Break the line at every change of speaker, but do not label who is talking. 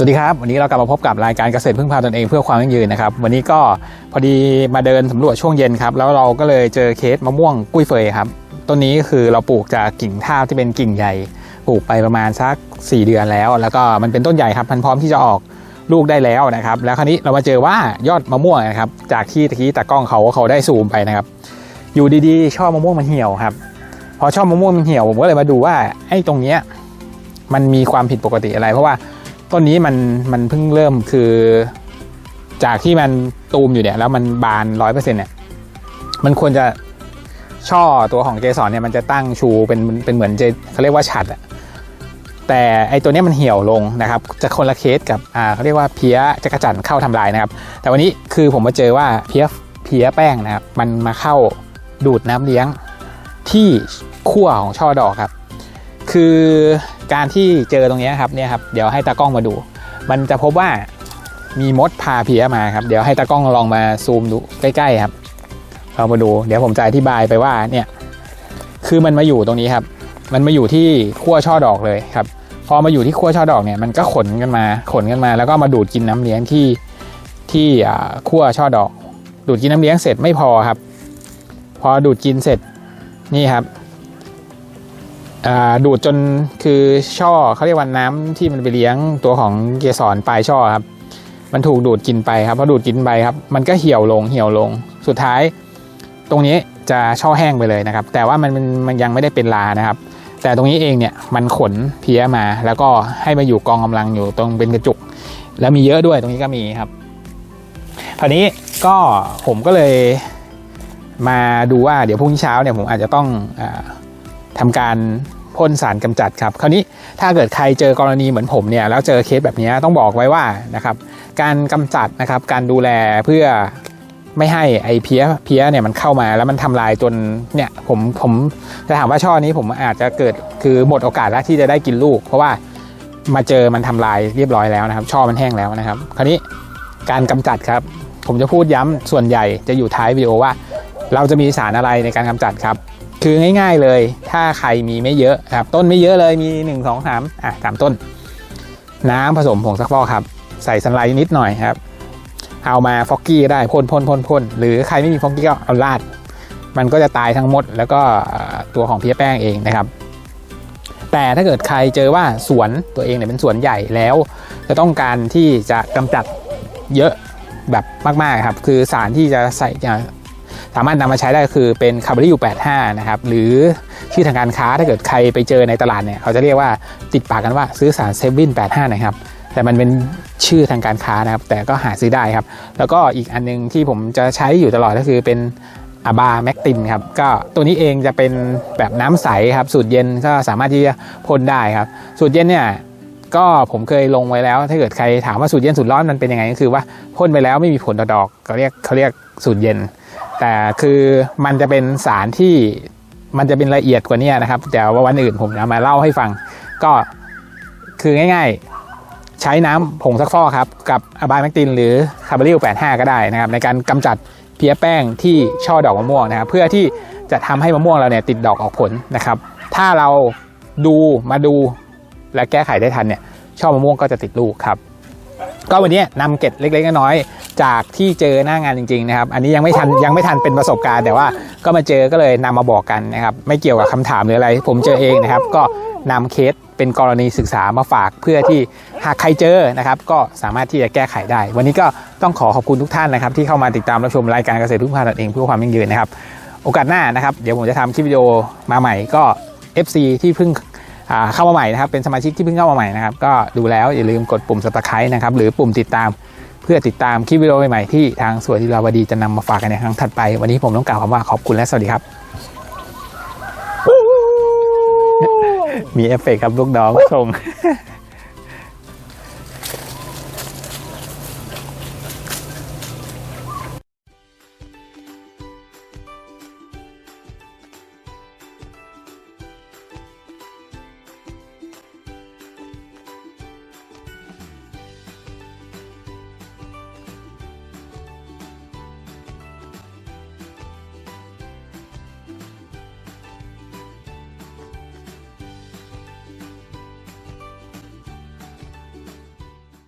สวัสดีครับ วันนี้เรากลับมาพบกับรายการเกษตรพึ่งพาตนเองเพื่อความยั่งยืนนะครับ วันนี้ก็พอดีมาเดินสำรวจช่วงเย็นครับ แล้วเราก็เลยเจอเคสมะม่วงกุ้ยเฟยครับต้นนี้คือเราปลูกจากกิ่งท่าที่เป็นกิ่งใหญ่ปลูกไปประมาณสัก 4 เดือนแล้ว แล้วก็มันเป็นต้นใหญ่ครับมันพร้อมที่จะออกลูกได้แล้วนะครับ แล้วคราวนี้เรามาเจอว่ายอดมะม่วงนะครับ จากที่ตะกี้ตากล้องเขาเขาได้ซูมไปนะครับ อยู่ดีๆช่อมะม่วงมันเหี่ยวครับ พอช่อมะม่วงมันเหี่ยวผมก็เลยมาดูว่าไอ้ตรงเนี้ยมันมีความผิดปกติอะไรเพราะว่า ต้นนี้มันมันเพิ่งเริ่มคือ จากที่มันตูมอยู่เนี่ย แล้วมันบานร้อยเปอร์เซ็นต์เนี่ยมันควรจะช่อตัวของเกสรเนี่ยมันจะตั้งชูเป็นเป็นเหมือนเจเขาเรียกว่าฉัดอะแต่ไอตัวเนี้ยมันเหี่ยวลงนะครับ จะคนละเคสกับอ่าเขาเรียกว่าเพี้ยจักระจันเข้าทำลายนะครับ แต่วันนี้คือผมมาเจอว่าเพี้ยเพี้ยแป้งนะครับ มันมาเข้าดูดน้ำเลี้ยงที่ขั้วของช่อดอกครับ คือ การที่เจอตรงนี้ครับเนี่ยครับเดี๋ยวให้ตากล้องมาดู มันจะพบว่ามีมดพาเพี้ยมาครับเดี๋ยวให้ตากล้องลองมาซูมดูใกล้ๆครับเรามาดูเดี๋ยวผมจะอธิบายไปว่าเนี่ยคือมันมาอยู่ตรงนี้ครับ มันมาอยู่ที่ขั้วช่อดอกเลยครับ พอมาอยู่ที่ขั้วช่อดอกเนี่ยมันก็ขนกันมาขนกันมา แล้วก็มาดูดกินน้ำเลี้ยงที่ที่ขั้วช่อดอก ดูดกินน้ำเลี้ยงเสร็จไม่พอครับ พอดูดกินเสร็จนี่ครับ ดูดจนคือช่อเขาเรียกว่าน้ำที่มันไปเลี้ยงตัวของเกสรปลายช่อครับ มันถูกดูดกินไปครับพอดูดกินไปครับ มันก็เหี่ยวลงเหี่ยวลง สุดท้าย ตรงนี้จะช่อแห้งไปเลยนะครับ แต่ว่ามันมันยังไม่ได้เป็นลานะครับ แต่ตรงนี้เองเนี่ยมันขนเพี้ยมา แล้วก็ให้มาอยู่กองกำลังอยู่ตรงเป็นกระจุก แล้วมีเยอะด้วยตรงนี้ก็มีครับคราวนี้ก็ผมก็เลยมาดูว่าเดี๋ยวพรุ่งนี้เช้าเนี่ยผมอาจจะต้องอ ทำการพ่นสารกำจัดครับคราวนี้ถ้าเกิดใครเจอกรณีเหมือนผมเนี่ยแล้วเจอเคสแบบนี้ต้องบอกไว้ว่านะครับการกำจัดนะครับการดูแลเพื่อไม่ให้ไอเพี้ยเพี้ยเนี่ยมันเข้ามาแล้วมันทำลายจนเนี่ยผมผมจะถามว่าช่อนี้ผมอาจจะเกิดคือหมดโอกาสแล้วที่จะได้กินลูก เพราะว่ามาเจอมันทำลายเรียบร้อยแล้วนะครับ ช่อมันแห้งแล้วนะครับ คราวนี้การกำจัดครับ ผมจะพูดย้ำส่วนใหญ่จะอยู่ท้ายวิดีโอว่า เราจะมีสารอะไรในการกำจัดครับ คือง่ายๆเลย ถ้าใครมีไม่เยอะครับ ต้นไม่เยอะเลยมี 1 2 3อะสามต้น น้ำผสมผงซักฟอกครับ ใส่สันไลท์นิดหน่อยครับ เอามาฟอกกี้ได้พ่นพ่นพ่นพ่นหรือใครไม่มีฟอกกี้ก็เอาราด มันก็จะตายทั้งหมด แล้วก็ตัวของเพี้ยแป้งเองนะครับ แต่ถ้าเกิดใครเจอว่าสวนตัวเองเนี่ยเป็นสวนใหญ่แล้ว จะต้องการที่จะกำจัดเยอะแบบมากๆครับ คือสารที่จะใส่จะ สามารถนำมาใช้ได้ก็คือเป็นคาร์บอนยู85 นะครับ หรือชื่อทางการค้าถ้าเกิดใครไปเจอในตลาดเนี่ยเขาจะเรียกว่าติดปากกันว่าซื้อสารเซฟิน85 นะครับแต่มันเป็นชื่อทางการค้านะครับ แต่ก็หาซื้อได้ครับ แล้วก็อีกอันนึงที่ผมจะใช้อยู่ตลอดก็คือเป็นอาบาแมกตินครับก็ตัวนี้เองจะเป็นแบบน้ำใสครับ สูตรเย็นก็สามารถที่จะพ่นได้ครับ สูตรเย็นเนี่ย ก็ผมเคยลงไว้แล้ว ถ้าเกิดใครถามว่าสูตรเย็นสูตรร้อนมันเป็นยังไงก็คือว่าพ่นไปแล้วไม่มีผลต่อดอกเขาเรียกเขาเรียกสูตรเย็น แต่คือมันจะเป็นสารที่มันจะเป็นละเอียดกว่านี้นะครับแต่ว่าวันอื่นผมจะมาเล่าให้ฟัง ก็คือง่ายๆ ใช้น้ำผงซักฟอกครับกับอะบาแมกตินหรือคาร์บอริล85 ก็ได้นะครับในการกำจัดเพี้ยแป้งที่ช่อดอกมะม่วงนะครับเพื่อที่จะทำให้มะม่วงเราเนี่ยติดดอกออกผลนะครับ ถ้าเราดูมาดู และแก้ไขได้ทันเนี่ยช่อมะม่วงก็จะติดลูกครับ ก็วันนี้นำเก็ดเล็กๆน้อยๆจากที่เจอหน้างานจริงๆนะครับ อันนี้ยังไม่ทันยังไม่ทันเป็นประสบการณ์แต่ว่าก็มาเจอก็เลยนำมาบอกกันนะครับ ไม่เกี่ยวกับคำถามหรืออะไร ผมเจอเองนะครับ ก็นำเคสเป็นกรณีศึกษามาฝากเพื่อที่หากใครเจอนะครับ ก็สามารถที่จะแก้ไขได้ วันนี้ก็ต้องขอขอบคุณทุกท่านนะครับ ที่เข้ามาติดตามรับชมรายการเกษตรพึ่งพาตนเองเพื่อความยั่งยืนนะครับ โอกาสหน้านะครับ เดี๋ยวผมจะทำคลิปวิดีโอมาใหม่ก็ FC ที่เพิ่ง เข้ามาใหม่นะครับเป็นสมาชิกที่เพิ่งเข้ามาใหม่นะครับก็ดูแล้วอย่าลืมกดปุ่ม subscribe นะครับหรือปุ่มติดตาม เพื่อติดตามคลิปวิดีโอใหม่ๆที่ทางสวนที่เราวดีจะนำมาฝากกันในครั้งถัดไป วันนี้ผมต้องกล่าวคำว่าขอบคุณและสวัสดีครับ มีเอฟเฟกต์ครับลูกน้องส่ง